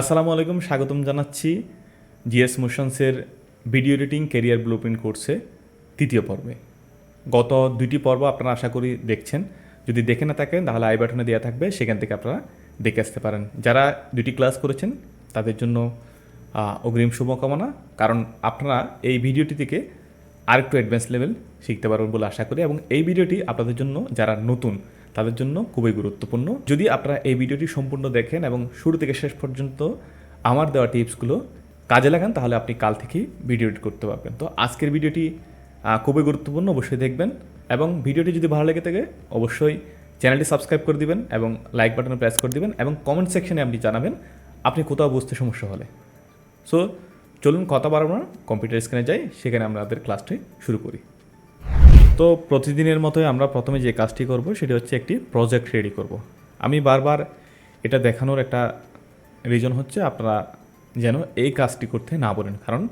আসসালামু আলাইকুম, স্বাগতম জানাচ্ছি জিএস মোশনসের video editing career blueprint কোর্সে তৃতীয় পর্বে। গত দুইটি পর্ব আপনারা আশা করি দেখছেন। যদি দেখে না থাকেন, তাহলে আই বাটনে দেওয়া থাকবে, সেখান থেকে আপনারা দেখে আসতে পারেন। যারা দুটি ক্লাস করেছেন, তাদের জন্য অগ্রিম শুভকামনা। কারণ আপনারা এই ভিডিওটি থেকে আরেকটু অ্যাডভান্স লেভেল শিখতে পারবেন বলে আশা করি। এবং এই ভিডিওটি আপনাদের জন্য যারা নতুন তাদের জন্য খুবই গুরুত্বপূর্ণ। যদি আপনারা এই ভিডিওটি সম্পূর্ণ দেখেন এবং শুরু থেকে শেষ পর্যন্ত আমার দেওয়া টিপসগুলো কাজে লাগান, তাহলে আপনি কাল থেকেই ভিডিও এডিট করতে পারবেন। তো আজকের ভিডিওটি খুবই গুরুত্বপূর্ণ, অবশ্যই দেখবেন এবং ভিডিওটি যদি ভালো লেগে থাকে, অবশ্যই চ্যানেলটি সাবস্ক্রাইব করে দিবেন এবং লাইক বাটনে প্রেস করে দিবেন এবং কমেন্ট সেকশনে আপনি জানাবেন আপনি কোথাও বুঝতে সমস্যা হলে। সো, চলুন কথা বাড়াবো কম্পিউটার স্ক্রিনে যাই, সেখানে আমরা আমাদের ক্লাসটি শুরু করি। তো প্রতিদিনের মতোই আমরা প্রথমে যে কাজটি করব, সেটি হচ্ছে একটি প্রজেক্ট রেডি করব। আমি বারবার এটা দেখানোর একটা রিজন হচ্ছে আপনারা যেন এই কাজটি করতে না বলেন কারণ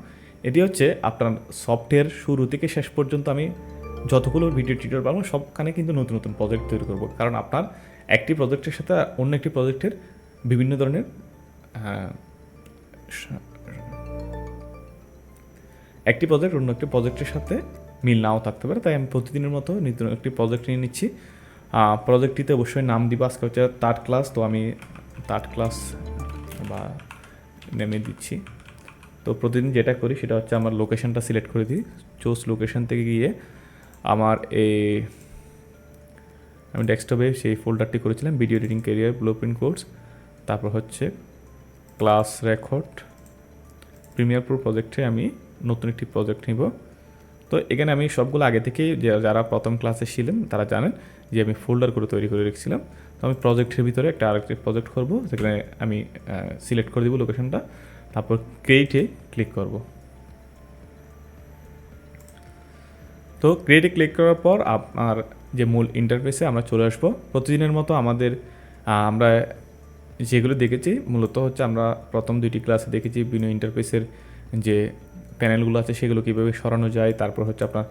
এটি হচ্ছে আপনার সফটওয়্যার শুরু থেকে শেষ পর্যন্ত আমি যতগুলো ভিডিও টিউটোর পাবো সবখানে কিন্তু নতুন নতুন প্রজেক্ট তৈরি করব কারণ আপনার একটি প্রজেক্টের সাথে অন্য একটি প্রজেক্টের বিভিন্ন ধরনের একটি প্রজেক্ট অন্য একটি প্রজেক্টের সাথে মিল নাও থাকতে পারে, তাই আমি প্রতিদিনের মতো নতুন একটি প্রজেক্ট নিয়ে নিচ্ছি। প্রজেক্টটিতে অবশ্যই নাম দিব, আজকে হচ্ছে থার্ড ক্লাস তো আমি থার্ড ক্লাস বা নেমে দিচ্ছি। তো প্রতিদিন যেটা করি সেটা হচ্ছে আমার লোকেশনটা সিলেক্ট করে দিই। চোস লোকেশন থেকে গিয়ে আমার এই আমি ডেস্কটপে সেই ফোল্ডারটি করেছিলাম video editing career blueprint course তারপর হচ্ছে ক্লাস রেকর্ড প্রিমিয়ার প্রো প্রজেক্টে আমি নতুন একটি প্রজেক্ট নিব। তো এখানে আমি সবগুলো আগে থেকেই যারা প্রথম ক্লাসে ছিলেন, তারা জানেন যে আমি ফোল্ডার করে তৈরি করে রেখেছিলাম। তো আমি প্রজেক্টের ভিতরে একটা আরেকটি প্রজেক্ট করব সেখানে আমি সিলেক্ট করে দিব লোকেশনটা তারপর ক্রিয়েটে ক্লিক করব। তো ক্রিয়েটে ক্লিক করার পর আপনার যে মূল ইন্টারফেসে আমরা চলে আসব। প্রতিদিনের মতো আমাদের আমরা যেগুলো দেখেছি, মূলত হচ্ছে আমরা প্রথম দুইটি ক্লাসে দেখেছি বিভিন্ন ইন্টারফেসের যে প্যানেলগুলো আছে, সেগুলো কীভাবে সরানো যায়, তারপর হচ্ছে আপনার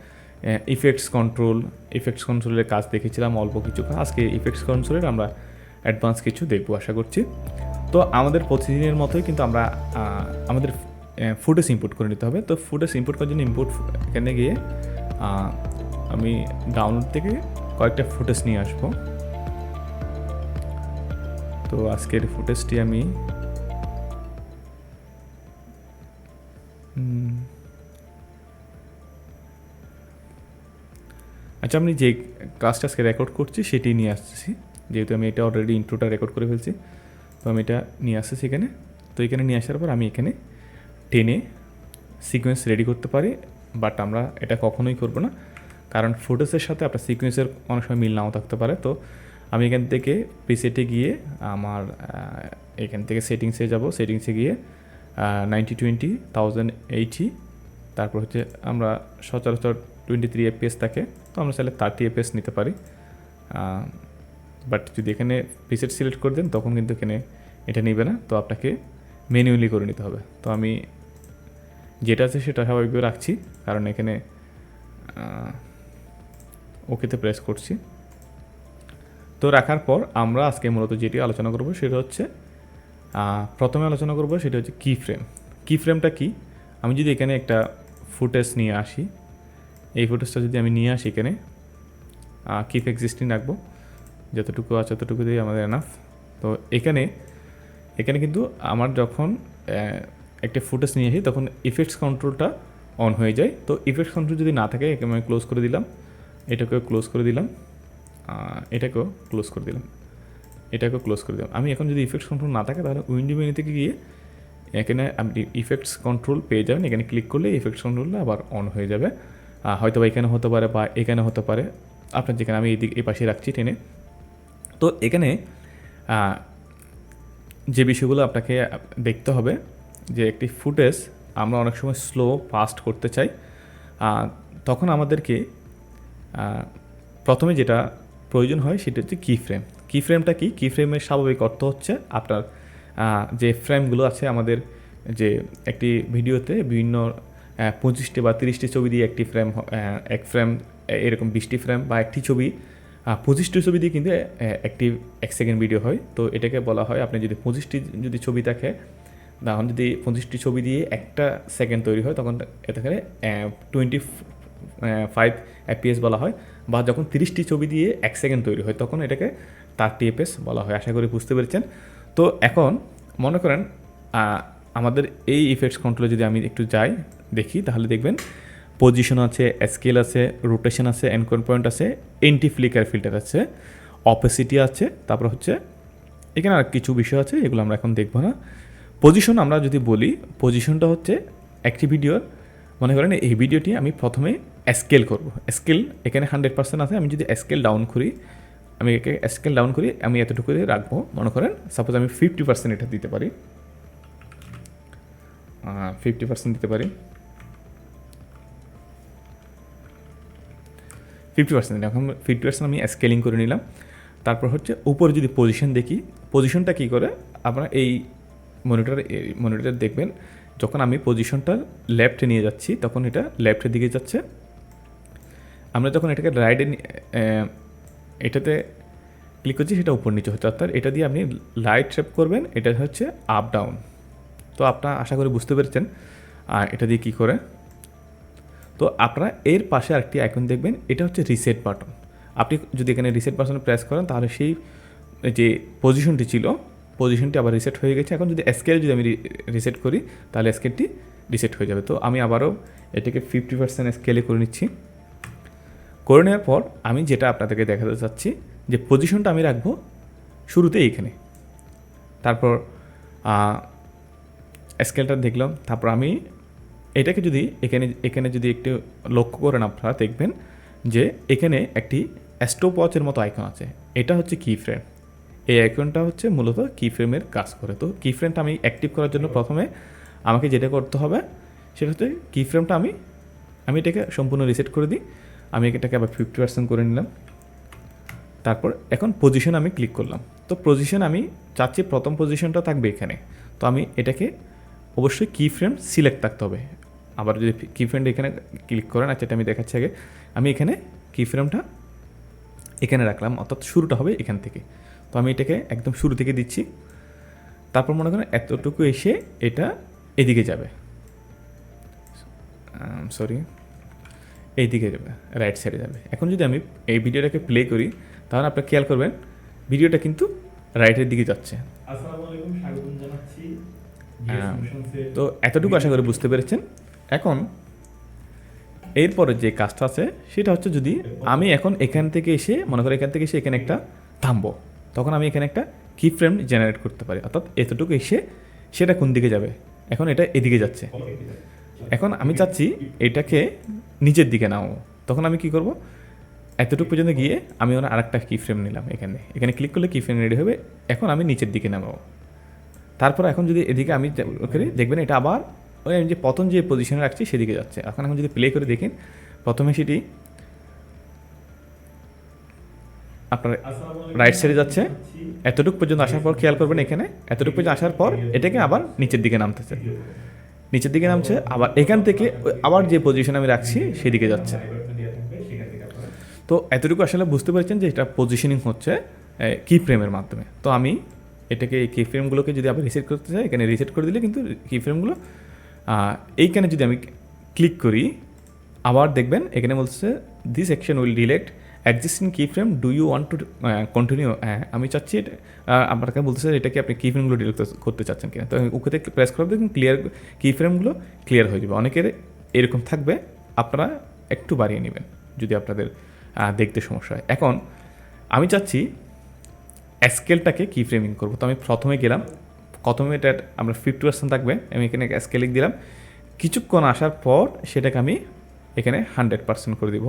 ইফেক্টস কন্ট্রোল ইফেক্টস কন্ট্রোলের কাজ দেখেছিলাম, অল্প কিছু আজকে ইফেক্টস কন্ট্রোলের আমরা অ্যাডভান্স কিছু দেখব, আশা করছি। তো আমাদের প্রতিদিনের মতোই কিন্তু আমরা আমাদের ফুটেজ ইম্পোর্ট করে নিতে হবে। তো ফুটেজ ইম্পোর্ট করার জন্য ইম্পোর্ট এখানে গিয়ে আমি ডাউনলোড থেকে কয়েকটা ফুটেজ নিয়ে আসব। তো আজকের ফুটেজটি আমি আচ্ছা আমি যে ক্লাসটা আজকে রেকর্ড করছি, সেটি নিয়ে আসছি। যেহেতু আমি এটা অলরেডি ইন্ট্রোটা রেকর্ড করে ফেলছি, তো আমি এটা নিয়ে আসছি এখানে। তো এখানে নিয়ে আসার পর আমি এখানে টেনে সিকোয়েন্স রেডি করতে পারি বাট আমরা এটা কখনোই করব না। কারণ ফুটেজের সাথে আপনার সিকোয়েন্সের অনেক সময় মিল নাও থাকতে পারে। তো আমি এখান থেকে প্রিসেটে গিয়ে আমার এখান থেকে সেটিংসে যাব। সেটিংসে গিয়ে নাইনটি টোয়েন্টি থাউজেন্ড এইটি তারপর হচ্ছে আমরা সচরাচর টোয়েন্টি থ্রি এফপিএস থাকে, তো আমরা চাইলে থার্টি এফপিএস নিতে পারি। বাট যদি এখানে প্রিসেট সিলেক্ট করে দেন, তখন কিন্তু এখানে এটা নেবে না। তো আপনাকে ম্যানুয়ালি করে নিতে হবে। তো আমি যেটা আছে সেটা স্বাভাবিকভাবে রাখছি, কারণ এখানে ওকেতে প্রেস করছি। তো রাখার পর আমরা আজকে মূলত যেটি আলোচনা করব সেটা হচ্ছে প্রথমে আলোচনা করব সেটা হচ্ছে কি ফ্রেম কি ফ্রেমটা কি? আমি যদি এখানে একটা ফুটেজ নিয়ে আসি এই ফুটেজটা যদি আমি নিয়ে আসি এখানে কিপ এক্সিস্টিং রাখব। যতটুকু আছে ততটুকু দিয়ে আমাদের এনাফ তো এখানে এখানে কিন্তু আমার যখন একটা ফুটেজ নিয়ে আসি, তখন ইফেক্টস কন্ট্রোলটা অন হয়ে যায়। তো ইফেক্টস কন্ট্রোল যদি না থাকে, একে আমি ক্লোজ করে দিলাম। এটাকেও ক্লোজ করে দিলাম। এটাকেও ক্লোজ করে দিলাম। এটাকেও ক্লোজ করে দিলাম। আমি এখন যদি ইফেক্টস কন্ট্রোল না থাকে, তাহলে উইন্ডো মেনু থেকে গিয়ে এখানে আপনি ইফেক্টস কন্ট্রোল পেয়ে যাবেন। এখানে ক্লিক করলে ইফেক্টস কন্ট্রোলটা আবার অন হয়ে যাবে। হয়তো বা এখানে হতে পারে বা এখানে হতে পারে। আপনার যেখানে আমি এই দিক এই পাশে রাখছি টেনে। তো এখানে যে বিষয়গুলো আপনাকে দেখতে হবে, যে একটি ফুটেজ আমরা অনেক সময় স্লো ফাস্ট করতে চাই তখন আমাদেরকে প্রথমে যেটা প্রয়োজন হয় সেটা হচ্ছে কি ফ্রেম কি? ফ্রেমটা কি কি ফ্রেমের স্বাভাবিক অর্থ হচ্ছে আপনার যে ফ্রেমগুলো আছে আমাদের, যে একটি ভিডিওতে বিভিন্ন পঁচিশটি বা তিরিশটি ছবি দিয়ে একটি ফ্রেম এক ফ্রেম এরকম বিশটি ফ্রেম বা একটি ছবি পঁচিশটি ছবি দিয়ে কিন্তু একটি এক সেকেন্ড ভিডিও হয়। তো এটাকে বলা হয়, আপনি যদি পঁচিশটি যদি ছবি থাকে তখন যদি পঁচিশটি ছবি দিয়ে একটা সেকেন্ড তৈরি হয়, তখন এটাকে টোয়েন্টি ফাইভ এপিএস বলা হয়। বা যখন তিরিশটি ছবি দিয়ে এক সেকেন্ড তৈরি হয়, তখন এটাকে থার্টি এফএস বলা হয়। আশা করি বুঝতে পেরেছেন। তো এখন মনে করেন আমাদের এই ইফেক্টস কন্ট্রোলে যদি আমি একটু যাই, দেখি, তাহলে দেখবেন পজিশন আছে স্কেল আছে রোটেশন আছে এনকন পয়েন্ট আছে এন্টি ফ্লিকার ফিল্টার আছে অপেসিটি আছে, তারপর হচ্ছে এখানে আর কিছু বিষয় আছে, এগুলো আমরা এখন দেখব না। পজিশন আমরা যদি বলি পজিশনটা হচ্ছে একটি ভিডিওর মনে করেন এই ভিডিওটি আমি প্রথমে স্কেল করব। স্কেল এখানে হান্ড্রেড পার্সেন্ট আছে, আমি যদি স্কেল ডাউন করি, আমি একে স্কেল ডাউন করি, আমি এতটুকু রাখব। মনে করেন সাপোজ আমি ফিফটি পার্সেন্ট এটা দিতে পারি। ফিফটি পার্সেন্ট দিতে পারি। ফিফটি পার্সেন্ট এখন ফিফটি পার্সেন্ট আমি স্কেলিং করে নিলাম। তারপর হচ্ছে উপরে যদি পজিশন দেখি, পজিশনটা কী করে? আপনারা এই মনিটর মনিটরে দেখবেন, যখন আমি পজিশনটা লেফটে নিয়ে যাচ্ছি, তখন এটা লেফটের দিকে যাচ্ছে। আমরা যখন এটাকে রাইডে এটাতে ক্লিক করছি, সেটা উপর নিচে হচ্ছে। অর্থাৎ এটা দিয়ে আপনি লাইট শেপ করবেন, এটা হচ্ছে আপ ডাউন। তো আপনারা আশা করি বুঝতে পেরেছেন। আর এটা দিয়ে কী করে? তো আপনারা এর পাশে আরেকটি আইকন দেখবেন, এটা হচ্ছে রিসেট বাটন আপনি যদি এখানে রিসেট বাটনে প্রেস করেন, তাহলে সেই যে পজিশনটি ছিল পজিশনটি আবার রিসেট হয়ে গেছে। এখন যদি স্কেল যদি আমি রিসেট করি, তাহলে স্কেলটি রিসেট হয়ে যাবে। তো আমি আবারও এটাকে ফিফটি পার্সেন্ট স্কেলে করে নিচ্ছি। করে নেওয়ার পর আমি যেটা আপনাদেরকে দেখাতে চাচ্ছি, যে পজিশনটা আমি রাখব শুরুতে এইখানে তারপর স্কেলটা দেখলাম, তারপর আমি এটাকে যদি এখানে এখানে যদি একটু লক্ষ্য করেন আপনারা দেখবেন যে এখানে একটি স্টোপ ওয়াচের মতো আইকন আছে। এটা হচ্ছে কি ফ্রেম এই আইকনটা হচ্ছে মূলত কি ফ্রেমের কাজ করে। তো কি ফ্রেমটা আমি অ্যাক্টিভ করার জন্য প্রথমে আমাকে যেটা করতে হবে, সেটা হচ্ছে কি ফ্রেমটা আমি আমি এটাকে সম্পূর্ণ রিসেট করে দিই। আমি এটাকে আবার ফিফটি পার্সেন্ট করে নিলাম। তারপর এখন পজিশন আমি ক্লিক করলাম। তো পজিশন আমি চাচ্ছি প্রথম পজিশনটা থাকবে এখানে। তো আমি এটাকে অবশ্যই কি ফ্রেম সিলেক্ট থাকতে হবে। আবার যদি কি ফ্রেমটা এখানে ক্লিক করেন আচ্ছা এটা আমি দেখাচ্ছি আগে। আমি এখানে কি ফ্রেমটা এখানে রাখলাম, অর্থাৎ শুরুটা হবে এখান থেকে। তো আমি এটাকে একদম শুরু থেকে দিচ্ছি। তারপর মনে করেন এতটুকু এসে এটা এদিকে যাবে। সরি এই দিকে যাবে রাইট সাইডে যাবে। এখন যদি আমি এই ভিডিওটাকে প্লে করি, তাহলে আপনারা খেয়াল করবেন, ভিডিওটা কিন্তু রাইটের দিকে যাচ্ছে। তো এতটুকু আশা করি বুঝতে পেরেছেন। এখন এরপরে যে কাজটা আছে সেটা হচ্ছে যদি আমি এখন এখান থেকে এসে মনে করি এখান থেকে এসে এখানে একটা থামবো তখন আমি এখানে একটা কি ফ্রেম জেনারেট করতে পারি। অর্থাৎ এতটুকু এসে সেটা কোন দিকে যাবে? এখন এটা এদিকে যাচ্ছে। এখন আমি চাচ্ছি এটাকে নিচের দিকে নামাবো। তখন আমি কি করব? এতটুকু পর্যন্ত গিয়ে আমি ওখানে আরেকটা কি ফ্রেম নিলাম এখানে। এখানে ক্লিক করলে কি ফ্রেম রেডি হবে। এখন আমি নিচের দিকে নামাবো। তারপর এখন যদি এদিকে আমি করি, দেখবেন এটা আবার ওই আমি যে প্রথম যে পজিশনে রাখছি সেদিকে যাচ্ছে। এখন এখন যদি প্লে করে দেখেন প্রথমে সেটি আপনার রাইট সাইডে যাচ্ছে। এতটুকু পর্যন্ত আসার পর খেয়াল করবেন এখানে, এতটুকু পর্যন্ত আসার পর এটাকে আবার নিচের দিকে নামতেছে। নিচের দিকে নামছে, আবার এখান থেকে আবার যে পজিশন আমি রাখছি সেদিকে যাচ্ছে। তো এতটুকু আসলে বুঝতে পারছেন যে এটা পজিশনিং হচ্ছে কি ফ্রেমের মাধ্যমে। তো আমি এটাকে এই কি ফ্রেমগুলোকে যদি আবার রিসেট করতে চাই এখানে রিসেট করে দিলে কিন্তু কি ফ্রেমগুলো এইখানে যদি আমি ক্লিক করি আবার দেখবেন এখানে বলছে this action will delete existing key frame do you want to continue আমি চাচ্ছি এটা, আপনাকে বলতেছে এটাকে আপনি কি ফ্রেমগুলো ডিলেক্ট করতে চাচ্ছেন কিনা? তো ওকে প্রেস করে দেখুন ক্লিয়ার কি ফ্রেমগুলো ক্লিয়ার হয়ে যাবে। অনেকের এরকম থাকবে আপনারা একটু বাড়িয়ে নেবেন যদি আপনাদের দেখতে সমস্যা হয়। এখন আমি চাচ্ছি স্কেলটাকে কি ফ্রেমিং করব। তো আমি প্রথমে গেলাম, প্রথমে এটা আমরা ফিফটি পার্সেন্ট থাকবে, আমি এখানে স্কেলিং দিলাম। কিছুক্ষণ আসার পর সেটাকে আমি এখানে হান্ড্রেড পার্সেন্ট করে দিব।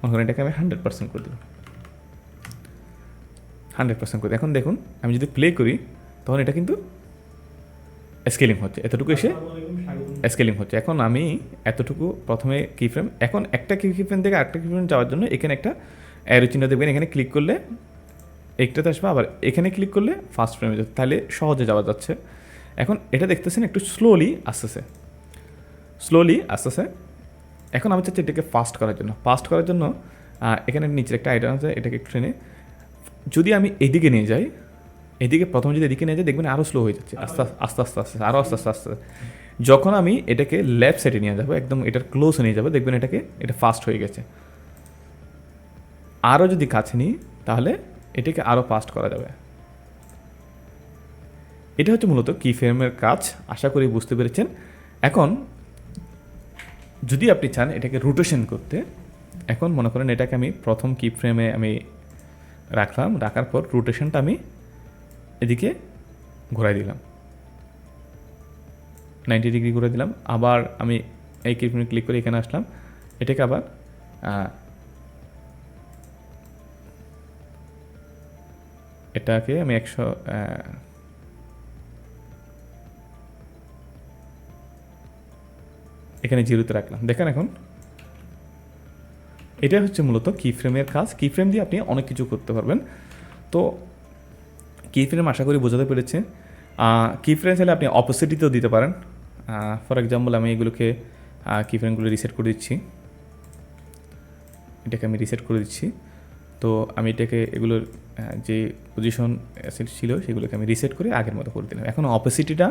মনে করেন এটাকে আমি হান্ড্রেড পার্সেন্ট করে দিব হান্ড্রেড পার্সেন্ট করে। এখন দেখুন, আমি যদি প্লে করি, তখন এটা কিন্তু স্কেলিং হচ্ছে। এতটুকু এসে স্কেলিং হচ্ছে। এখন আমি এতটুকু প্রথমে কি ফ্রেম এখন একটা কি ফ্রেম থেকে আরেকটা কি ফ্রেম যাওয়ার জন্য এখানে একটা অ্যারো চিহ্ন দেখবেন এখানে ক্লিক করলে একটাতে আসবে, আবার এখানে ক্লিক করলে ফার্স্ট ফ্রেমে যাচ্ছে, তাহলে সহজে যাওয়া যাচ্ছে। এখন এটা দেখতেছেন একটু স্লোলি আসতেছে। স্লোলি আসতেছে। এখন আমি চাচ্ছি এটাকে ফাস্ট করার জন্য। ফাস্ট করার জন্য এখানে নিচের একটা আইটেম আছে, এটাকে একটু ট্রেনে যদি আমি এদিকে নিয়ে যাই, এদিকে প্রথমে যদি এদিকে নিয়ে যাই, দেখবেন আরও স্লো হয়ে যাচ্ছে। আস্তে আস্তে আস্তে আস্তে আরও আস্তে আস্তে আস্তে। যখন আমি এটাকে লেফট সাইডে নিয়ে যাব, একদম এটার ক্লোজ নিয়ে যাব, দেখবেন এটাকে, এটা ফাস্ট হয়ে গেছে। আরও যদি কাছে নিই, তাহলে এটাকে আরও ফাস্ট করা যাবে। এটা হচ্ছে মূলত কি ফ্রেমের কাজ, আশা করি বুঝতে পেরেছেন। এখন, যদি আপনি চান এটাকে রোটেশন করতে, এখন মনে করেন এটাকে আমি প্রথম কি ফ্রেমে আমি রাখলাম, রাখার পর রোটেশনটা আমি এদিকে ঘোরাই দিলাম। নাইনটি ডিগ্রি করে দিলাম। আবার আমি এই কি ফ্রেমে ক্লিক করে এখানে আসলাম। এটাকে আবার এটাকে আমি একশো এখানে জিরোতে রাখলাম। দেখেন এখন। এটা হচ্ছে মূলত কি ফ্রেমের কাজ। কি ফ্রেম দিয়ে আপনি অনেক কিছু করতে পারবেন। তো কি ফ্রেম আশা করি বোঝাতে পেরেছে। কি ফ্রেম চাইলে আপনি অপোসিটিতেও দিতে পারেন। ফর এক্সাম্পল আমি এগুলোকে কি ফ্রেমগুলো রিসেট করে দিচ্ছি। এটাকে আমি রিসেট করে দিচ্ছি। তো আমি এটাকে এগুলোর যে পজিশন ছিল সেগুলোকে আমি রিসেট করে আগের মতো করে দিলাম। এখন অপোসিটিটা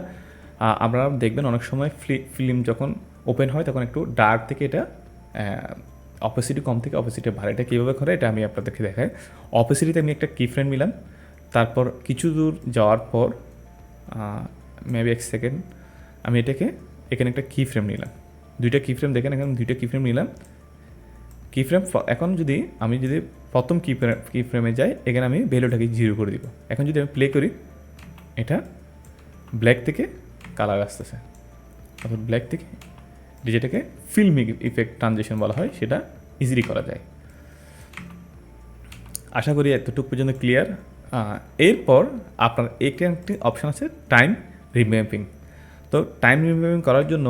আপনারা দেখবেন অনেক সময় ফিল্ম যখন ওপেন হয় তখন একটু ডার্ক থেকে এটা অপোসিটি কম থেকে অপোসিটে ভালো এটা কীভাবে করে এটা আমি আপনাদেরকে দেখাই। অপোসিটিতে আমি একটা কি ফ্রেম নিলাম। তারপর কিছু দূর যাওয়ার পর মেবি এক সেকেন্ড আমি এটাকে, এখানে একটা কি ফ্রেম নিলাম। দুইটা কি ফ্রেম দেখেন, এখানে দুইটা কি ফ্রেম নিলাম। কি ফ্রেম এখন যদি আমি যদি প্রথম কি ফ্রেম কি ফ্রেমে যাই, এখানে আমি ভ্যালুটাকে জিরো করে দিব। এখন যদি আমি প্লে করি, এটা ব্ল্যাক থেকে কালার আসতেছে। অর্থাৎ ব্ল্যাক থেকে যেটাকে ফিল্মিক ইফেক্ট ট্রানজেকশন বলা হয়, সেটা ইজিলি করা যায়। আশা করি এতটুকু পর্যন্ত ক্লিয়ার এরপর আপনার এখানে একটি অপশান আছে টাইম রিম্যাপিং তো টাইম রিম্যাপিং করার জন্য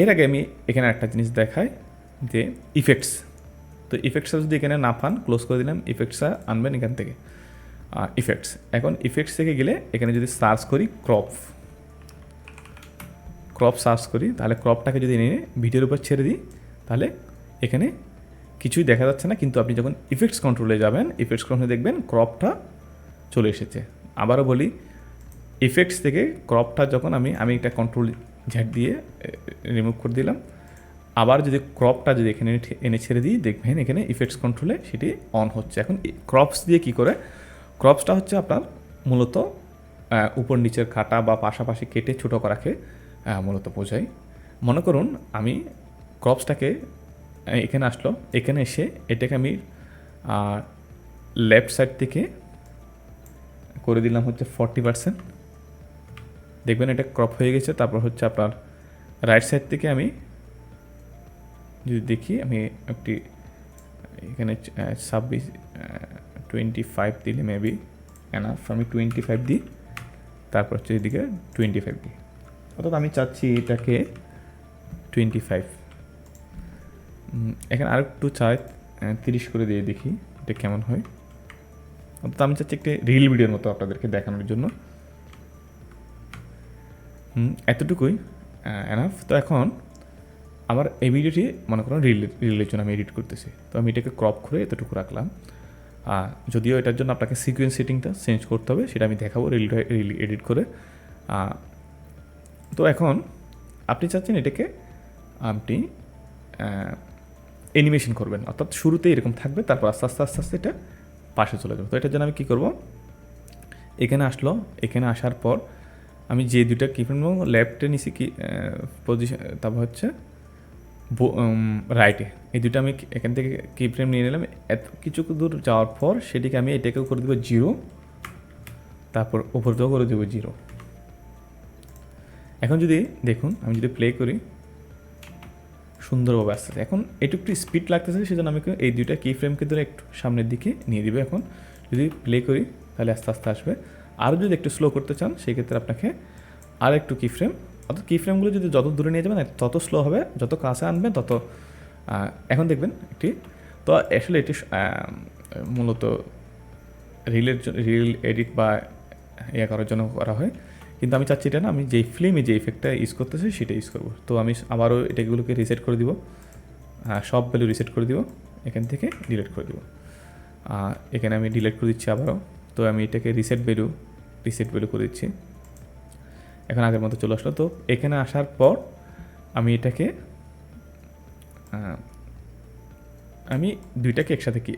এর আগে আমি এখানে একটা জিনিস দেখাই। যে ইফেক্টস তো ইফেক্টসটা যদি এখানে না পান ক্লোজ করে দিলাম ইফেক্টসটা আনবেন এখান থেকে। ইফেক্টস এখন ইফেক্টস থেকে গেলে এখানে যদি সার্চ করি ক্রপ ক্রপ সার্চ করি, তাহলে ক্রপটাকে যদি নিয়ে ভিডিওর উপর ছেড়ে দিই, তাহলে এখানে কিছুই দেখা যাচ্ছে না, কিন্তু আপনি যখন ইফেক্টস কন্ট্রোলে যাবেন ইফেক্টস কন্ট্রোলে দেখবেন ক্রপটা চলে এসেছে। আবারও বলি ইফেক্টস থেকে ক্রপটা যখন আমি আমি একটা কন্ট্রোল ঝাট দিয়ে রিমুভ করে দিলাম আবার যদি ক্রপটা যদি এখানে এনে ছেড়ে দিই, দেখবেন এখানে ইফেক্টস কন্ট্রোলে সেটি অন হচ্ছে। এখন ক্রপস দিয়ে কি করে? ক্রপসটা হচ্ছে আপনার মূলত উপর নিচের কাটা বা পাশাপাশি কেটে ছোটো করাকে মূলত বোঝাই মনে করুন আমি ক্রপসটাকে এখানে আসলো, এখানে এসে এটাকে আমি লেফট সাইড থেকে করে দিলাম হচ্ছে ফর্টি পার্সেন্ট দেখবেন এটা ক্রপ হয়ে গেছে, তারপর হচ্ছে আপনার রাইট সাইড থেকে আমি যদি দেখি, আমি একটি, এখানে ছাব্বিশ টোয়েন্টি ফাইভ দিলে মেবি এনাফ আমি টোয়েন্টি ফাইভ দিই। তারপর হচ্ছে এদিকে টোয়েন্টি ফাইভ দিই। অর্থাৎ আমি চাচ্ছি এটাকে টোয়েন্টি ফাইভ এখানে আরেকটু চাই তিরিশ করে দিয়ে দেখি এটা কেমন হয়। অর্থাৎ আমি চাচ্ছি একটি রিল ভিডিওর মতো আপনাদেরকে দেখানোর জন্য। এতটুকুই এনাফ তো এখন আমার এই ভিডিওটি মনে করুন রিল রিলের জন্য আমি এডিট করতেছি। তো আমি এটাকে ক্রপ করে এতটুকু রাখলাম। আর যদিও এটার জন্য আপনাকে সিকুয়েন্স সেটিংটা চেঞ্জ করতে হবে, সেটা আমি দেখাবো রিল রিল এডিট করে। তো এখন আপনি চাচ্ছেন এটাকে আপনি অ্যানিমেশন করবেন। অর্থাৎ শুরুতে এরকম থাকবে, তারপর আস্তে আস্তে আস্তে আস্তে এটা পাশে চলে যাবে। তো এটার জন্য আমি কী করব? এখানে আসলো, এখানে আসার পর আমি যে দুটা কিফ্রেম লেফটে নিছি কি পজিশন তারপর হচ্ছে রাইটে এই দুটো আমি এখান থেকে কি ফ্রেম নিয়ে নিলাম। এত কিছু দূর যাওয়ার পর সেটিকে আমি এটাকেও করে দেবো জিরো তারপর উপর দিয়েও করে দেবো জিরো এখন যদি দেখুন, আমি যদি প্লে করি, সুন্দরভাবে আসতেছে এখন একটু একটু স্পিড লাগতেছে, সেজন্য আমি এই দুইটা কি ফ্রেমকে ধরে একটু সামনের দিকে নিয়ে দিবে এখন। যদি প্লে করি, তাহলে আস্তে আস্তে আসবে। আরও যদি একটু স্লো করতে চান, সেক্ষেত্রে আপনাকে আর একটু কি ফ্রেম অর্থাৎ কি ফ্রেমগুলো যদি যত দূরে নিয়ে যাবেন, তত স্লো হবে, যত কাছে আনবেন, তত এখন দেখবেন একটি, তো আসলে এটি মূলত রিলের রিল এডিট বা ইয়ে করার জন্য করা হয়। কিন্তু আমি চাচ্ছি এটা না, আমি যেই ফিল্মে যে ইফেক্টটা ইউজ করতেছি, সেটা ইউজ করব। তো আমি আবারও এটাগুলোকে রিসেট করে দিব। সব ভ্যালু রিসেট করে দিব, এখান থেকে ডিলিট করে দিব। এখানে আমি ডিলিট করে দিচ্ছি আবারও। তো আমি এটাকে রিসেট ভ্যালু রিসেট ভ্যালু করে দিচ্ছি। এখন আগের মতো চলে আসলো। তো এখানে আসার পর আমি এটাকে আমি দুইটাকে একসাথে কি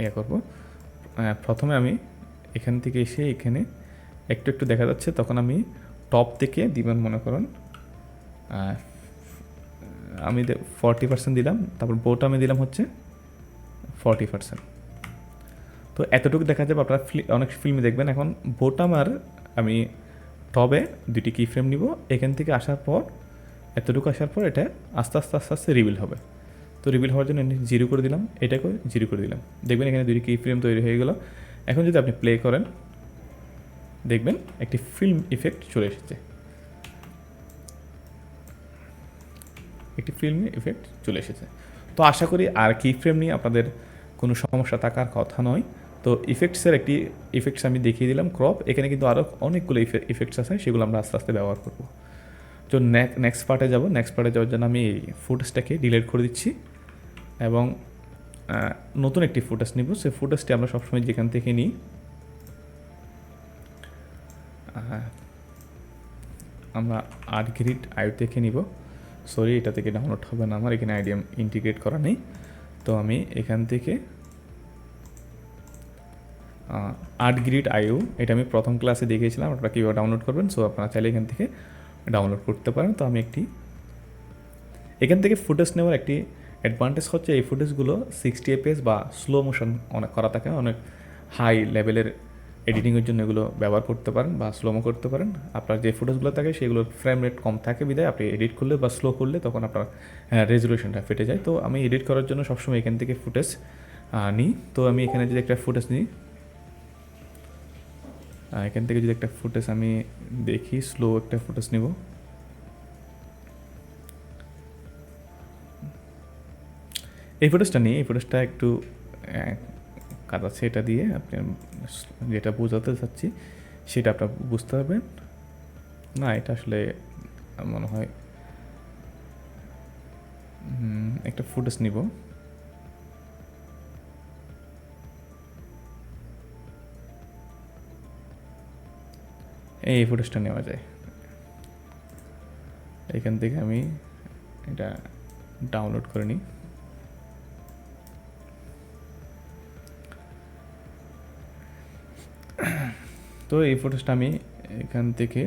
ইয়ে করব। প্রথমে আমি এখান থেকে এসে এখানে একটু একটু দেখা যাচ্ছে, তখন আমি টপ থেকে দিবেন মনে করুন আমি ফর্টি পার্সেন্ট দিলাম, তারপর বোট আমি দিলাম হচ্ছে ফর্টি পার্সেন্ট। তো এতটুকু দেখা যাবে, আপনারা অনেক ফিল্মে দেখবেন, এখন বোটাম আর আমি টবে দুটি কি ফ্রেম নিব। এখান থেকে আসার পর, এতটুকু আসার পর এটা আস্তে আস্তে আস্তে আস্তে রিভিল হবে। তো রিভিল হওয়ার জন্য জিরো করে দিলাম এটাকে জিরো করে দিলাম। দেখবেন এখানে দুটি কি ফ্রেম তৈরি হয়ে গেল। এখন যদি আপনি প্লে করেন, দেখবেন একটি ফিল্ম ইফেক্ট চলে এসেছে। একটি ফিল্ম ইফেক্ট চলে এসেছে। তো আশা করি আর কি ফ্রেম নিয়ে আপনাদের কোনো সমস্যা থাকার কথা নয়। তো ইফেক্টসের একটি ইফেক্টস আমি দেখিয়ে দিলাম ক্রপ এখানে কিন্তু আরও অনেকগুলো ইফেক্টস আছে, সেগুলো আমরা আস্তে আস্তে ব্যবহার করব। তো নেক্সট পার্টে যাব। নেক্সট পার্টে যাওয়ার জন্য আমি ফুটেজটাকে ডিলিট করে দিচ্ছি এবং নতুন একটি ফুটেজ নিব। সেই ফুটেজটি আমরা সবসময় যেখান থেকে নিই আমরা আর্ট গ্রিড আইও থেকে নিব। সরি এটা থেকে ডাউনলোড হবে না আমার, এখানে আইডিয়াম ইন্টিগ্রেট করা নেই। তো আমি এখান থেকে আর্ট গ্রিড আইও এটা আমি প্রথম ক্লাসে দেখিয়েছিলাম, আপনারা কীভাবে ডাউনলোড করবেন সো আপনারা চাইলে এখান থেকে ডাউনলোড করতে পারেন। তো আমি একটি, এখান থেকে ফুটেজ নেওয়ার একটি অ্যাডভান্টেজ হচ্ছে, এই ফুটেজগুলো সিক্সটি এপিএস বা স্লো মোশন অনেক করা থাকে, অনেক হাই লেভেলের এডিটিংয়ের জন্য এগুলো ব্যবহার করতে পারেন বা স্লোমো করতে পারেন। আপনার যে ফুটেজগুলো থাকে, সেগুলোর ফ্রেম রেট কম থাকে বিদায় আপনি এডিট করলে বা স্লো করলে তখন আপনার রেজলিউশনটা ফেটে যায়। তো আমি এডিট করার জন্য সবসময় এখান থেকে ফুটেজ নিই। তো আমি এখানে যদি একটা ফুটেজ নিই এখান থেকে যদি একটা ফুটেজ আমি দেখি স্লো একটা ফুটেজ নিব। এই ফুটেজটা নিয়ে, এই ফুটেজটা একটু কাজ আছে এটা দিয়ে। আপনি যেটা বোঝাতে চাচ্ছি, সেটা আপনার বুঝতে পারবেন। না, এটা আসলে মনে হয় একটা ফুটেজ নিব। এই ফুটেজটা নেওয়া যায়। এখান থেকে আমি এটা ডাউনলোড করে নিই। তো এই ফুটেজটা আমি এখান থেকে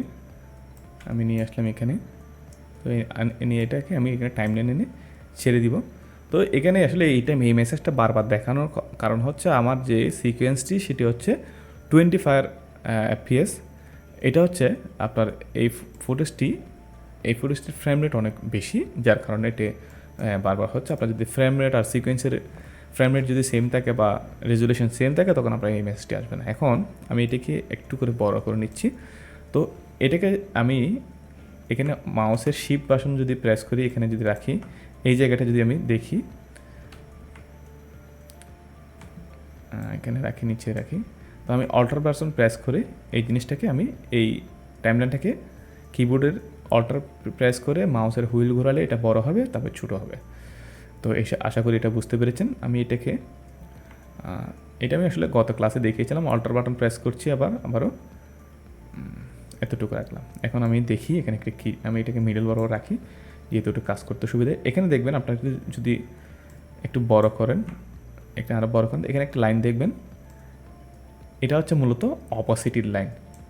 আমি নিয়ে আসলাম এখানে। তো নিয়ে এটাকে আমি এখানে টাইম লাইন এনে ছেড়ে দিব। তো এখানে আসলে এইটা এই মেসেজটা বারবার দেখানোর কারণ হচ্ছে আমার যে সিকোয়েন্সটি সেটি হচ্ছে টোয়েন্টি ফায়ার এফপিএস এটা হচ্ছে আপনার এই ফুটেজটি এই ফুটেজটির ফ্রেম রেট অনেক বেশি, যার কারণে এটি বারবার হচ্ছে। আপনার যদি ফ্রেম রেট আর সিকোয়েন্সের ফ্রেম রেট যদি সেম থাকে বা রেজুলেশন সেম থাকে, তখন আপনার এই মেসেজটি আসবে না। এখন আমি এটাকে একটু করে বড় করে নিচ্ছি। তো এটাকে আমি এখানে মাউসের শিপ বাসন যদি প্রেস করি, এখানে যদি রাখি, এই জায়গাটা যদি আমি দেখি এখানে রাখি, নিচে রাখি। তো আমি অল্টার বাসন প্রেস করে, এই জিনিসটাকে আমি এই টাইমলাইনটাকে কিবোর্ডের অল্টার প্রেস করে মাউসের হুইল ঘোরালে এটা বড় হবে, তারপর ছোটো হবে। তো এসে আশা করি এটা বুঝতে পেরেছেন। আমি এটাকে এটা আমি আসলে গত ক্লাসে দেখিয়েছিলাম অল্টার বাটন প্রেস করছি আবার, আবারও এতটুকু রাখলাম। এখন আমি দেখি, এখানে একটা কি আমি এটাকে মিডল বড় রাখি, যেহেতু একটু কাজ করতে সুবিধা। এখানে দেখবেন, আপনার যদি একটু বড় করেন, এখানে আরও বড় করেন, এখানে একটা লাইন দেখবেন এটা হচ্ছে মূলত অপোসিটির লাইন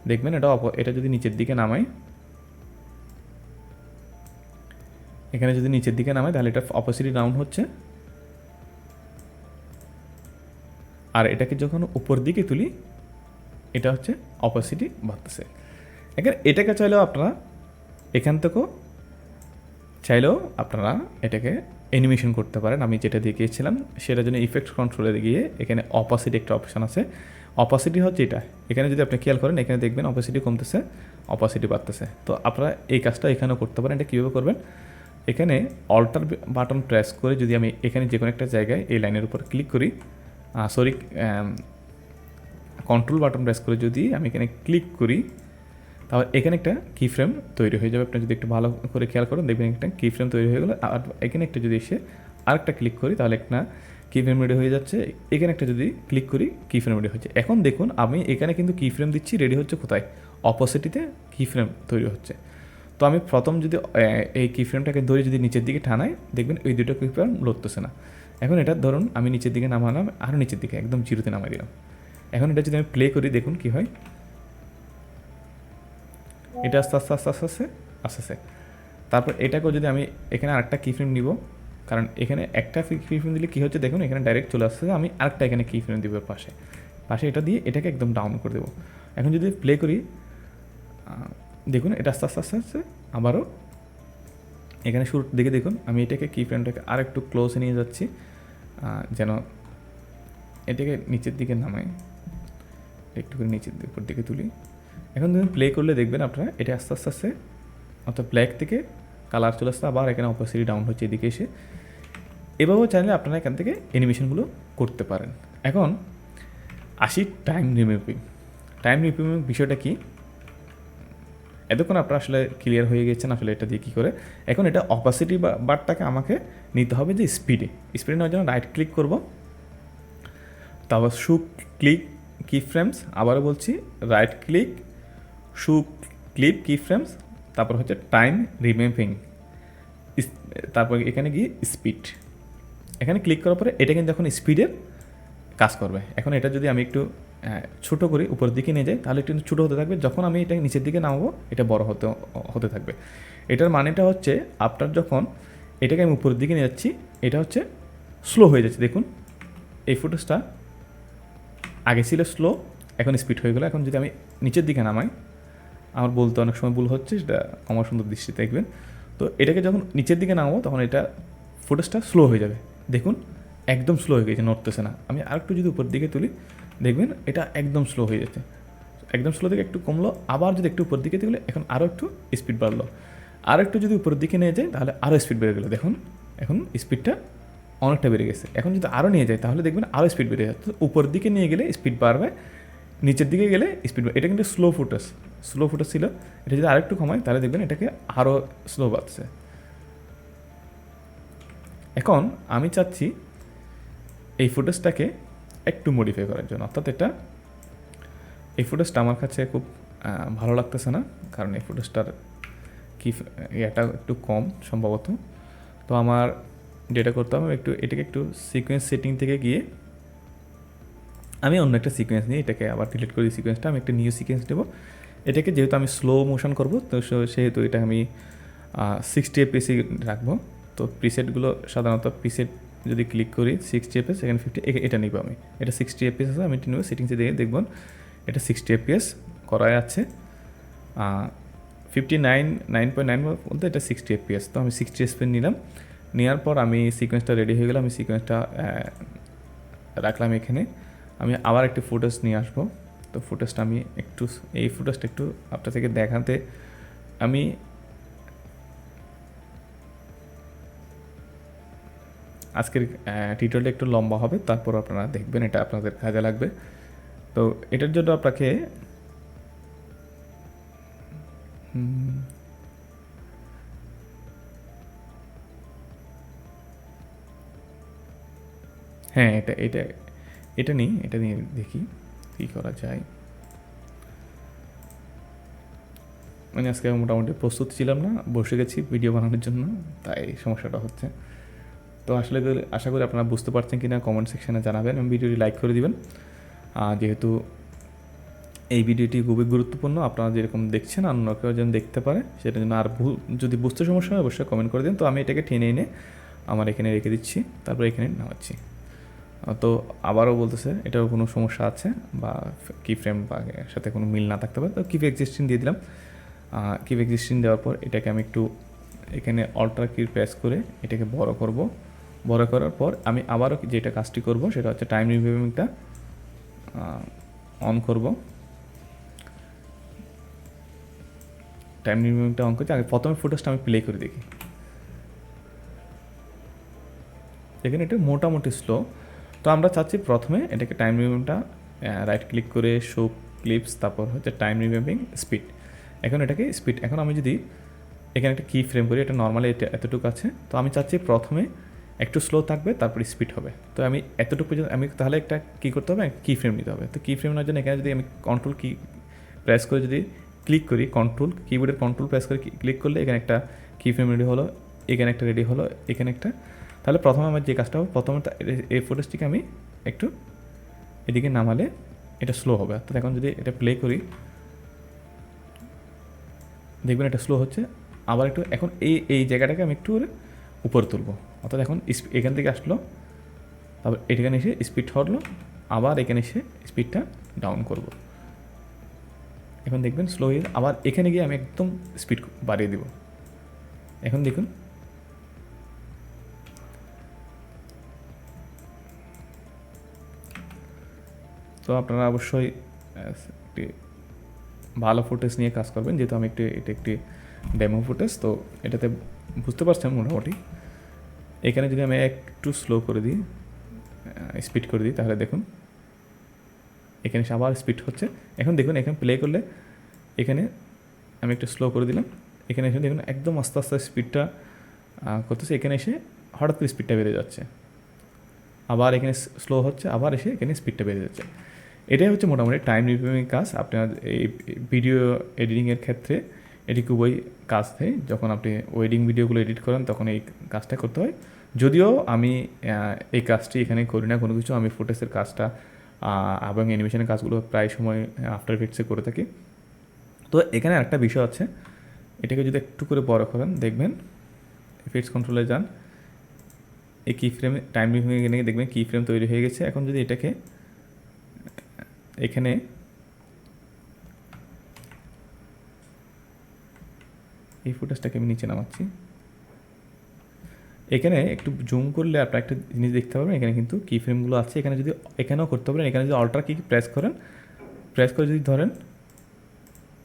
দেখবেন এটা এটা যদি নিচের দিকে নামাই, এখানে যদি নিচের দিকে নামাই, তাহলে এটা অপোসিটি ডাউন হচ্ছে। আর এটাকে যখন উপর দিকে তুলি, এটা হচ্ছে অপোসিটি বাড়তেছে। এখানে এটাকে চাইলেও আপনারা এখান থেকেও চাইলেও আপনারা এটাকে অ্যানিমেশন করতে পারেন। আমি যেটা দেখিয়েছিলাম সেটার জন্য ইফেক্ট কন্ট্রোলে গিয়ে এখানে অপোসিট একটা অপশান আছে। অপোসিটি হচ্ছে এটা। এখানে যদি আপনি খেয়াল করেন, এখানে দেখবেন অপোসিটি কমতেছে অপাসিটি বাড়তেছে। তো আপনারা এই কাজটা এখানেও করতে পারেন, এটা কীভাবে করবেন? এখানে অল্টার বাটন প্রেস করে যদি আমি এখানে যে কোনো একটা জায়গায় এই লাইনের উপর ক্লিক করি সরি কন্ট্রোল বাটন প্রেস করে যদি আমি এখানে ক্লিক করি, তাহলে এখানে একটা কি ফ্রেম তৈরি হয়ে যাবে। আপনি যদি একটু ভালো করে খেয়াল করেন, দেখবেন একটা কি ফ্রেম তৈরি হয়ে গেলো। আর এখানে একটা যদি এসে আরেকটা ক্লিক করি, তাহলে একটা কি ফ্রেম রেডি হয়ে যাচ্ছে। এখানে একটা যদি ক্লিক করি কি ফ্রেম রেডি হচ্ছে। এখন দেখুন, আমি এখানে কিন্তু কি ফ্রেম দিচ্ছি রেডি হচ্ছে কোথায়? অপোজিটিতে কি ফ্রেম তৈরি হচ্ছে। তো আমি প্রথম যদি এই কি ফ্রেমটাকে ধরে যদি নিচের দিকে টানাই, দেখবেন ওই দুটো কি ফ্রেম লড়তেছে না। এখন এটা ধরুন, আমি নিচের দিকে নামালাম আরও নিচের দিকে, একদম জিরোতে নামাই দিলাম। এখন এটা যদি আমি প্লে করি, দেখুন কি হয়। এটা আস্তে আস্তে আস্তে আস্তে আস্তে আস্তে আস্তে। তারপর এটাকেও যদি আমি এখানে আরেকটা কি ফ্রেম নিব কারণ এখানে একটা কি ফ্রেম দিলে কী হচ্ছে? দেখুন, এখানে ডাইরেক্ট চলে আসছে, আমি আরেকটা এখানে কি ফ্রেম দিব পাশে। পাশে এটা দিয়ে এটাকে একদম ডাউন করে দেবো। এখন যদি প্লে করি দেখুন, এটা আস্তে আস্তে আস্তে আস্তে, আবারও এখানে শুরুর দিকে দেখুন, আমি এটাকে কি ফ্রেমটাকে আর একটু ক্লোজে নিয়ে যাচ্ছি যেন এটাকে নিচের দিকে নামাই। একটু করে নিচের উপর দিকে তুলি। এখন তুমি প্লে করলে দেখবেন আপনারা, এটা আস্তে আস্তে আস্তে, অর্থাৎ ব্ল্যাক থেকে কালার চলে আসছে, আবার এখানে অপোসিটি ডাউন হচ্ছে, এদিকে এসে। এভাবেও চাইলে আপনারা এখান থেকে অ্যানিমেশনগুলো করতে পারেন। এখন আসি টাইম রিমুভিং টাইম রিমুভিং বিষয়টা কি? এতক্ষণ আপনারা আসলে ক্লিয়ার হয়ে গেছেন আসলে এটা দিয়ে কী করে। এখন এটা অপাসিটি বারটাকে আমাকে নিতে হবে যে স্পিডে স্পিডে নেওয়ার জন্য রাইট ক্লিক করব। তারপর শু ক্লিক কি ফ্রেমস আবারও বলছি right click show clip key frames তারপর হচ্ছে টাইম রিমেম্পিং তারপর এখানে গিয়ে স্পিড এখানে ক্লিক করার পরে এটা কিন্তু এখন স্পিডের কাজ করবে। এখন এটা যদি আমি একটু ছোট করি উপরের দিকে নিয়ে যাই, তাহলে একটু ছোটো হতে থাকবে। যখন আমি এটা নিচের দিকে নামাবো, এটা বড় হতে হতে থাকবে। এটার মানেটা হচ্ছে আপনার যখন এটাকে আমি উপরের দিকে নিয়ে যাচ্ছি, এটা হচ্ছে স্লো হয়ে যাচ্ছে। দেখুন, এই ফুটেজটা আগে ছিল স্লো এখন স্পিড হয়ে গেলো। এখন যদি আমি নিচের দিকে নামাই আমার বলতে অনেক সময় ভুল হচ্ছে, সেটা আমার সুন্দর দৃষ্টিতে দেখবেন। তো এটাকে যখন নিচের দিকে নামাবো, তখন এটা ফুটেজটা স্লো হয়ে যাবে। দেখুন, একদম স্লো হয়ে গেছে, নড়তেছে না। আমি আরেকটু যদি উপর দিকে তুলি, দেখবেন এটা একদম স্লো হয়ে যাচ্ছে। একদম স্লো থেকে একটু কমলো, আবার যদি একটু উপর দিকে তুলে, এখন আরও একটু স্পিড বাড়লো। আর একটু যদি উপরের দিকে নিয়ে যায় তাহলে আরও স্পিড বেড়ে গেলো। দেখুন, এখন স্পিডটা অনেকটা বেড়ে গেছে। এখন যদি আরও নিয়ে যায় তাহলে দেখবেন আরও স্পিড বেড়ে যাচ্ছে। উপর দিকে নিয়ে গেলে স্পিড বাড়বে নিচের দিকে গেলে স্পিড এটা কিন্তু স্লো ফুটাস স্লো ফুটাস ছিল। এটা যদি আরেকটু কমায়, তাহলে দেখবেন এটাকে আরও স্লো বাড়ছে। এখন আমি চাচ্ছি এই ফুটেজটাকে একটু মডিফাই করার জন্য। অর্থাৎ এটা, এই ফুটেজটা আমার কাছে খুব ভালো লাগতেছে না, কারণ এই ফুটেজটার কি এটা একটু কম সম্ভবত। তো আমার যেটা করতে হবে একটু, এটাকে একটু সিকোয়েন্স সেটিং থেকে গিয়ে আমি অন্য একটা সিকোয়েন্স নিয়ে এটাকে আবার ডিলিট করি সিকোয়েন্সটা আমি একটা নিউ সিকোয়েন্স নেব। এটাকে যেহেতু আমি স্লো মোশন করব, তো সেহেতু এটা আমি সিক্সটি এপিএসি রাখব। তো প্রিসেটগুলো সাধারণত প্রিসেট যদি ক্লিক করি সিক্সটি এপিএস সেখানে ফিফটি এটা নিব আমি। এটা সিক্সটি এপিএস আছে, আমি এটা নেব সেটিংসে দিয়ে দেখবেন এটা সিক্সটি এপিএস করাই আছে। Fifty nine nine point nine বলতে এটা সিক্সটি এপিএস তো আমি সিক্সটি এসপি নিলাম। নেওয়ার পর আমি সিকোয়েন্সটা রেডি হয়ে গেলাম আমি সিকোয়েন্সটা রাখলাম এখানে। আমি আবার একটি ফুটেজ নিয়ে আসব। তো ফুটেজটা আমি একটু, এই ফুটেজটা একটু আপনার থেকে দেখাতে আমি আজকের টিউটোরিয়ালটা একটু লম্বা হবে, তারপর আপনারা দেখবেন এটা আপনাদের কাজে লাগবে। তো এটার জন্য আপনাকে হ্যাঁ এটা এটা এটা নিই, এটা নিয়ে দেখি কী করা যায়। মানে আজকে মোটামুটি প্রস্তুত ছিলাম না, বসে গেছি ভিডিও বানানোর জন্য, তাই সমস্যাটা হচ্ছে। তো আসলে আশা করি আপনারা বুঝতে পারছেন কি না কমেন্ট সেকশনে জানাবেন এবং ভিডিওটি লাইক করে দিবেন। আর যেহেতু এই ভিডিওটি খুবই গুরুত্বপূর্ণ, আপনারা যেরকম দেখছেন, অন্য কেউ যেন দেখতে পারে সেটা জন্য আর ভুল যদি বুঝতে সমস্যা হয়, অবশ্যই কমেন্ট করে দিন। তো আমি এটাকে টেনে এনে আমার এখানে রেখে দিচ্ছি, তারপর এখানে নামাচ্ছি। তো আবারও বলতেছে, এটাও কোনো সমস্যা আছে বা কি ফ্রেম বা সাথে কোনো মিল না থাকতে পারে। তো কিপ এক্সিস্টিং দিয়ে দিলাম। কিপ এক্সিস্টিং দেওয়ার পর এটাকে আমি একটু এখানে অল্টার কি প্রেস করে এটাকে বড় করব। বড় করার পর আমি আবারও যেটা কাজটি করব সেটা হচ্ছে টাইম রিভিউমিংটা অন করব। টাইম রিভিউমিংটা অন করছি। আগে প্রথমে ফুটেজটা আমি প্লে করে দেখি। এখানে এটা মোটামুটি স্লো তো আমরা চাচ্ছি প্রথমে এটাকে টাইম রিভিউটা রাইট ক্লিক করে শো ক্লিপস তারপর হচ্ছে টাইম রিভিউমিং স্পিড এখন এটাকে স্পিড এখন আমি যদি এখানে একটা কি ফ্রেম করি, এটা নর্মালি এটা এতটুকু আছে, তো আমি চাচ্ছি প্রথমে একটু স্লো থাকবে, তারপর স্পিড হবে। তো আমি এতটুকু পর্যন্ত, আমি তাহলে একটা কী করতে হবে কি ফ্রেম নিতে হবে। তো কি ফ্রেম নেওয়ার জন্য এখানে যদি আমি কন্ট্রোল কি প্রেস করে যদি ক্লিক করি কন্ট্রোল কিবোর্ডের কন্ট্রোল প্রেস করে ক্লিক করলে এখানে একটা কি ফ্রেম রেডি হলো, এখানে একটা রেডি হলো, এখানে একটা তাহলে প্রথমে আমার যে কাজটা হবে, প্রথমে এ- ফুটেজটিকে আমি একটু এদিকে নামালে এটা স্লো হবে। অর্থাৎ এখন যদি এটা প্লে করি, দেখবেন এটা স্লো হচ্ছে। আবার একটু এখন এই এই জায়গাটাকে আমি একটু উপরে তুলবো। অর্থাৎ এখন এখান থেকে আসলো, তারপর এখানে এসে স্পিড হলো আবার এখানে এসে স্পিডটা ডাউন করব। এখন দেখবেন স্লো হয়ে আবার এখানে গিয়ে আমি একদম স্পিড বাড়িয়ে দিব। এখন দেখুন তো আপনারা অবশ্যই একটি ভালো ফুটেজ নিয়ে কাজ করবেন। যেহেতু আমি একটি, এটা একটি ডেমো ফুটেজ তো এটাতে বুঝতে পারছেন মোটামুটি। এখানে যদি আমি একটু স্লো করে দিই স্পিড করে দিই, তাহলে দেখুন। এখানে আবার স্পিড হচ্ছে। এখন দেখুন, এখানে প্লে করলে এখানে আমি একটু স্লো করে দিলাম। এখানে এসে দেখুন, একদম আস্তে আস্তে স্পিডটা করতেছে। এখানে এসে হঠাৎ করে স্পিডটা বেড়ে যাচ্ছে। আবার এখানে স্লো হচ্ছে, আবার এসে এখানে স্পিডটা বেড়ে যাচ্ছে। এটাই হচ্ছে মোটামুটি টাইম রিভিউইং কাজ। আপনার এই ভিডিও এডিটিংয়ের ক্ষেত্রে এটি খুবই কাজ দেয়। যখন আপনি ওয়েডিং ভিডিওগুলো এডিট করেন, তখন এই কাজটা করতে হয়। যদিও আমি এই কাজটি এখানে করি না, কোনো কিছু। আমি ফুটেজের কাজটা এবং অ্যানিমেশনের কাজগুলো প্রায় সময় আফটার ইফেক্টসে করে থাকি। তো এখানে একটা বিষয় আছে। এটাকে যদি একটু করে বড় করেন, দেখবেন ইফেক্টস কন্ট্রোলে যান। এই কি ফ্রেমে টাইম রিভিউ এখানে দেখবেন কি ফ্রেম তৈরি হয়ে গেছে। এখন যদি এটাকে, এখানে এই ফুটেজটাকে আমি নিচে নামাচ্ছি। এখানে একটু জুম করলে আপনার একটা জিনিস দেখতে পাবেন এখানে কিন্তু কি ফ্রেমগুলো আছে। এখানে যদি, এখানেও করতে পারেন, এখানে যদি অল্টার কি প্রেস করেন প্রেস করে যদি ধরেন,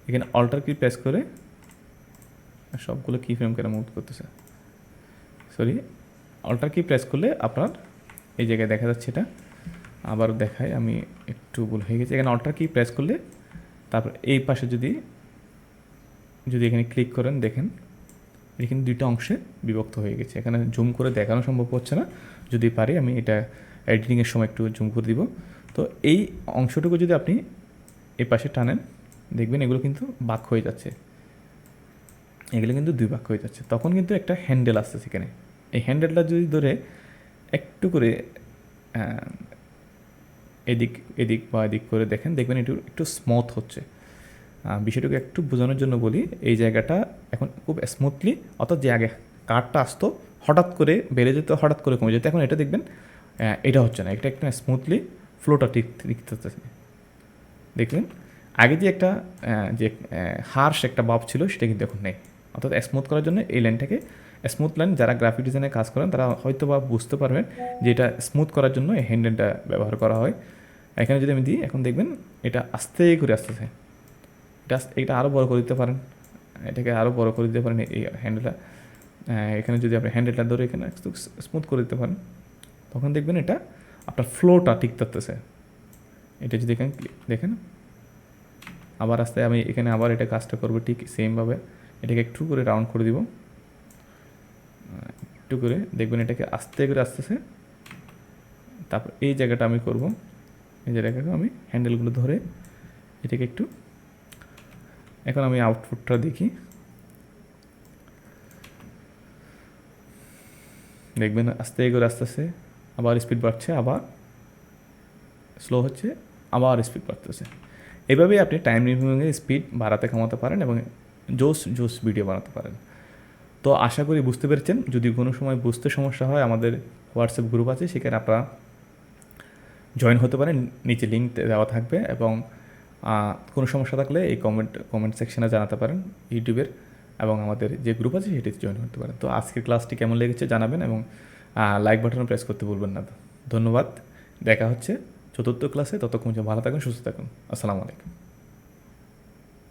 এখানে অল্টার কি প্রেস করে, সবগুলো কি ফ্রেম কেন মুভ করতেছে। সরি অল্টার কি প্রেস করলে আপনার এই জায়গায় দেখা যাচ্ছে এটা। আবার দেখায় আমি একটু ভুল হয়ে গেছি। এখানে অল্টার কি প্রেস করলে তারপর এই পাশে যদি যদি এখানে ক্লিক করেন, দেখেন কিন্তু দুইটা অংশে বিভক্ত হয়ে গেছে। এখানে জুম করে দেখানো সম্ভব হচ্ছে না। যদি পারি, আমি এটা এডিটিংয়ের সময় একটু জুম করে দিব। তো এই অংশটুকু যদি আপনি এই পাশে টানেন, দেখবেন এগুলো কিন্তু বাক হয়ে যাচ্ছে। এগুলো কিন্তু দুই বাক হয়ে যাচ্ছে। তখন কিন্তু একটা হ্যান্ডেল আসছে সেখানে এই হ্যান্ডেলটা যদি ধরে একটু করে এদিক এদিক বা এদিক করে দেখেন, দেখবেন একটু একটু স্মুথ হচ্ছে। বিষয়টাকে একটু বোঝানোর জন্য বলি, এই জায়গাটা এখন খুব স্মুথলি অর্থাৎ যে আগে কাঠটা আসতো, হঠাৎ করে বেড়ে যেত, হঠাৎ করে কমে যেত, এখন এটা দেখবেন এটা হচ্ছে না, এটা একটা স্মুথলি ফ্লোটা ঠিক ঠিক থাকতেছে দেখলেন? আগে যে একটা যে হার্শ একটা বাপ ছিল, সেটা কিন্তু এখন নেই। অর্থাৎ স্মুথ করার জন্য এই লাইনটাকে স্মুথ লাইন যারা গ্রাফিক ডিজাইনে কাজ করেন, তারা হয়তো বা বুঝতে পারবেন যে এটা স্মুথ করার জন্য এই হ্যান্ডেলটা ব্যবহার করা হয়। এখানে যদি আমি দিই, এখন দেখবেন এটা আস্তে করে আসতেছে। এটা এটা আরও বড় করে দিতে পারেন। এটাকে আরও বড় করে দিতে পারেন এই হ্যান্ডেলটা এখানে যদি আপনি হ্যান্ডেলটা ধরে এখানে একটু স্মুথ করে দিতে পারেন, তখন দেখবেন এটা আপনার ফ্লোটা ঠিক থাকতেছে। এটা যদি এখানে দেখেন। আবার আস্তে আমি এখানে আবার এটা কাজটা করব ঠিক সেমভাবে এটাকে একটু করে রাউন্ড করে দিব। একটু করে দেখবেন এটাকে আস্তে করে আসতেছে তারপর এই জায়গাটা আমি করব। এই জায়গাটাকে আমি হ্যান্ডেলগুলো ধরে এটাকে একটু এখন আমি আউটপুটটা দেখি। দেখবেন আস্তে করে আস্তে আস্তে আবার স্পিড বাড়ছে, আবার স্লো হচ্ছে, আবার স্পিড বাড়তেছে। এভাবেই আপনি টাইম রিভিউইংয়ের স্পিড বাড়াতে কমাতে পারেন এবং জোস জোস ভিডিও বানাতে পারেন। তো আশা করি বুঝতে পেরেছেন। যদি কোনো সময় বুঝতে সমস্যা হয়, আমাদের হোয়াটসঅ্যাপ গ্রুপ আছে, সেখানে আপনারা জয়েন হতে পারেন। নিচে লিঙ্ক দেওয়া থাকবে এবং কোনো সমস্যা থাকলে এই কমেন্ট কমেন্ট সেকশনে জানাতে পারেন ইউটিউবের এবং আমাদের যে গ্রুপ আছে, সেটিতে জয়েন করতে পারেন। তো আজকের ক্লাসটি কেমন লেগেছে জানাবেন এবং লাইক বাটন প্রেস করতে ভুলবেন না। ধন্যবাদ। দেখা হচ্ছে চতুর্থ ক্লাসে ততক্ষণ ভালো থাকুন, সুস্থ থাকুন। আসসালামু আলাইকুম।